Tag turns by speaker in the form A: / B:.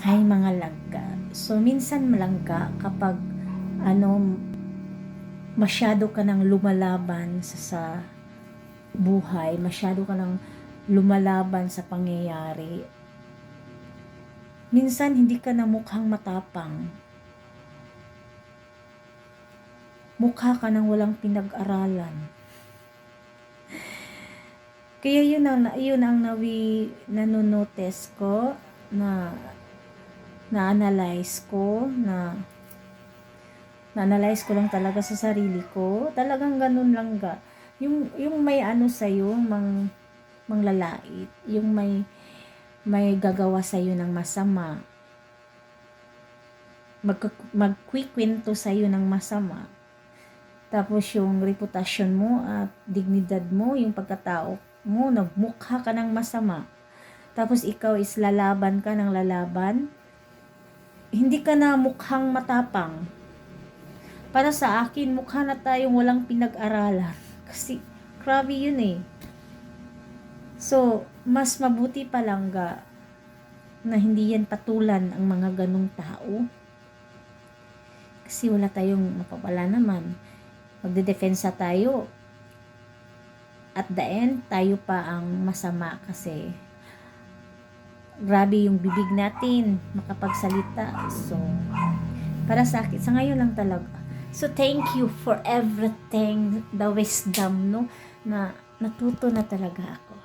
A: ay mga langga. So, minsan malangga kapag ano, masyado ka nang lumalaban sa, sa buhay, masyado ka nang lumalaban sa pangyayari. Minsan hindi ka na mukhang matapang. Mukha ka nang walang pinag-aralan. Kaya yun ang, yun ang nawi, nanonotice ko na na-analyze ko na na-analyze ko lang talaga sa sarili ko. Talagang ganun lang ga. Yung, yung may ano sa'yo, mang, manglalait. Yung may, may gagawa sa'yo ng masama. Mag, magkwikwento sa'yo ng masama. Tapos yung reputasyon mo at dignidad mo, yung pagkatao mo, nagmukha ka ng masama. Tapos ikaw is lalaban ka ng lalaban. Hindi ka na mukhang matapang. Para sa akin, mukha na tayong walang pinag-aralan. Kasi, grabe yun eh. So, mas mabuti pa lang ga na hindi yan patulan ang mga ganong tao. Kasi wala tayong mapapala naman. Magdedefensa tayo. At the end, tayo pa ang masama kasi grabe yung bibig natin makapagsalita. So, para sa akin, sa ngayon lang talaga. So, thank you for everything, the wisdom, no, na natuto na talaga ako.